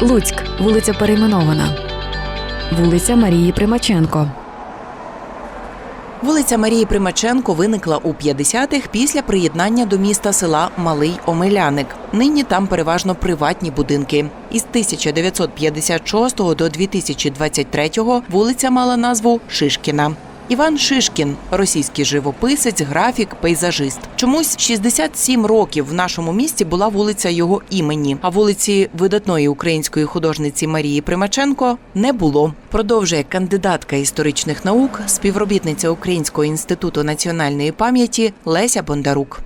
Луцьк, вулиця перейменована. Вулиця Марії Примаченко. Вулиця Марії Примаченко виникла у 50-х після приєднання до міста села Малий Омеляник. Нині там переважно приватні будинки. Із 1956 до 2023 вулиця мала назву Шишкіна. Іван Шишкін російський живописець, графік, пейзажист. Чомусь 67 років в нашому місті була вулиця його імені, а вулиці видатної української художниці Марії Примаченко не було. Продовжує кандидатка історичних наук, співробітниця Українського інституту національної пам'яті Леся Бондарук.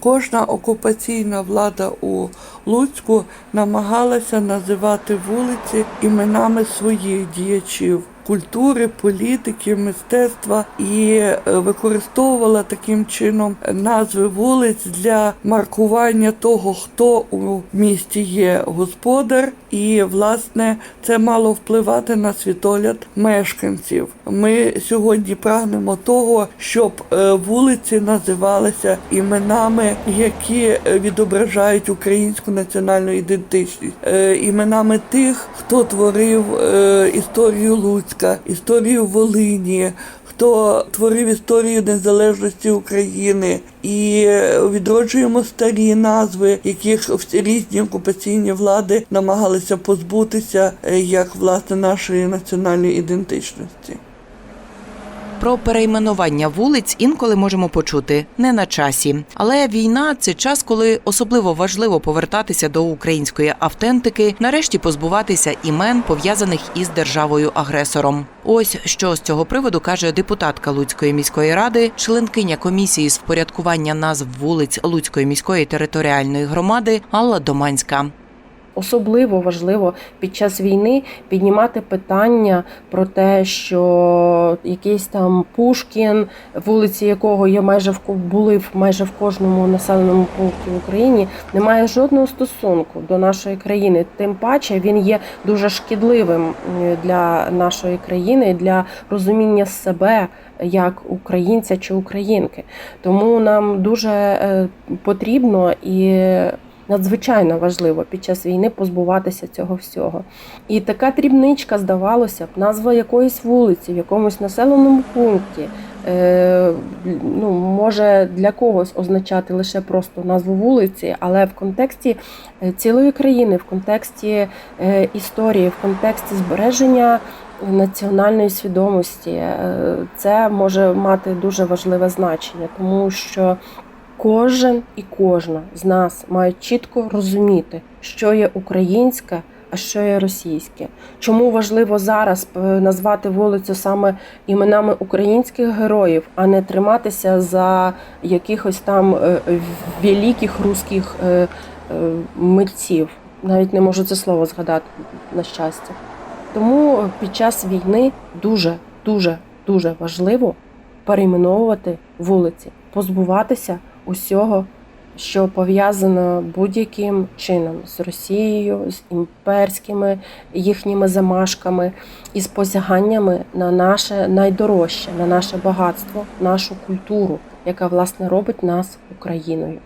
Кожна окупаційна влада у Луцьку намагалася називати вулиці іменами своїх діячів культури, політики, мистецтва і е, використовувала таким чином назви вулиць для маркування того, хто у місті є господар, і власне це мало впливати на світогляд мешканців. Ми сьогодні прагнемо того, щоб е, вулиці називалися іменами, які е, відображають українську національну ідентичність, іменами тих, хто творив історію Луцька, історію Волині. Хто творив історію незалежності України і відроджуємо старі назви, яких різні окупаційні влади намагалися позбутися як власне нашої національної ідентичності. Про перейменування вулиць інколи можемо почути не на часі. Але війна це час, коли особливо важливо повертатися до української автентики, нарешті позбуватися імен, пов'язаних із державою агресором. Ось що з цього приводу каже депутатка Луцької міської ради, членкиня комісії з впорядкування назв вулиць Луцької міської територіальної громади Алла Доманська. Особливо важливо під час війни піднімати питання про те, що якийсь там Пушкін, вулиці якого є майже в були майже в кожному населеному пункті в Україні, не має жодного стосунку до нашої країни. Тим паче він є дуже шкідливим для нашої країни, для розуміння себе як українця чи українки. Тому нам дуже е, потрібно і надзвичайно важливо під час війни позбуватися цього всього. І така дрібничка, здавалося б, назва якоїсь вулиці в якомусь населеному пункті. е, Ну, може для когось означати лише просто назву вулиці, але в контексті е, цілої країни, в контексті е, історії, в контексті збереження національної свідомості, це може мати дуже важливе значення, тому що кожен і кожна з нас мають чітко розуміти, що є українське, а що є російське. Чому важливо зараз е, назвати вулицю саме іменами українських героїв, а не триматися за якихось там е, великих русських е, митців. Навіть не можу це слово згадати на щастя. Тому під час війни дуже, дуже, дуже важливо перейменовувати вулиці, позбуватися усього, що пов'язано будь-яким чином з Росією, з імперськими їхніми замашками і з посяганнями на наше найдорожче, на наше багатство, нашу культуру, яка власне робить нас Україною.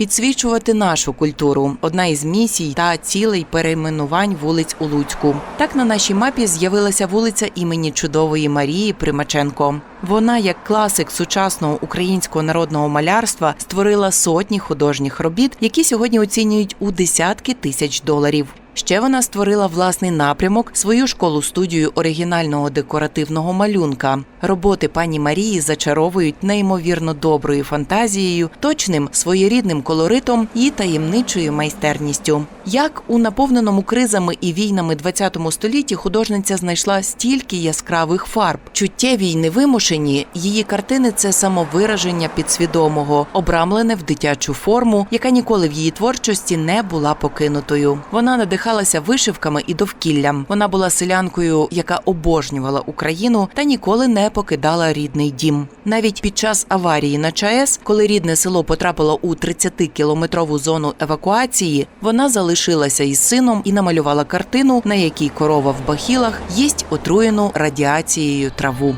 Підсвічувати нашу культуру одна із місій та цілей перейменувань вулиць у Луцьку. Так на нашій мапі з'явилася вулиця імені чудової Марії Примаченко. Вона, як класик сучасного українського народного малярства, створила сотні художніх робіт, які сьогодні оцінюють у десятки тисяч доларів. Ще вона створила власний напрямок, свою школу студію оригінального декоративного малюнка. Роботи пані Марії зачаровують неймовірно доброю фантазією, точним своєрідним колоритом і таємничою майстерністю. Як у наповненому кризами і війнами ХХ столітті художниця знайшла стільки яскравих фарб, чуттєві й невимушені, її картини це самовираження підсвідомого, обрамлене в дитячу форму, яка ніколи в її творчості не була покинутою. Вона надихалася вишивками і довкіллям. Вона була селянкою, яка обожнювала Україну та ніколи не покидала рідний дім. Навіть під час аварії на ЧАЕС, коли рідне село потрапило у 30-кілометрову зону евакуації, вона залишилася із сином і намалювала картину, на якій корова в бахілах їсть отруєну радіацією траву.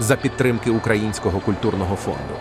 за підтримки Українського культурного фонду.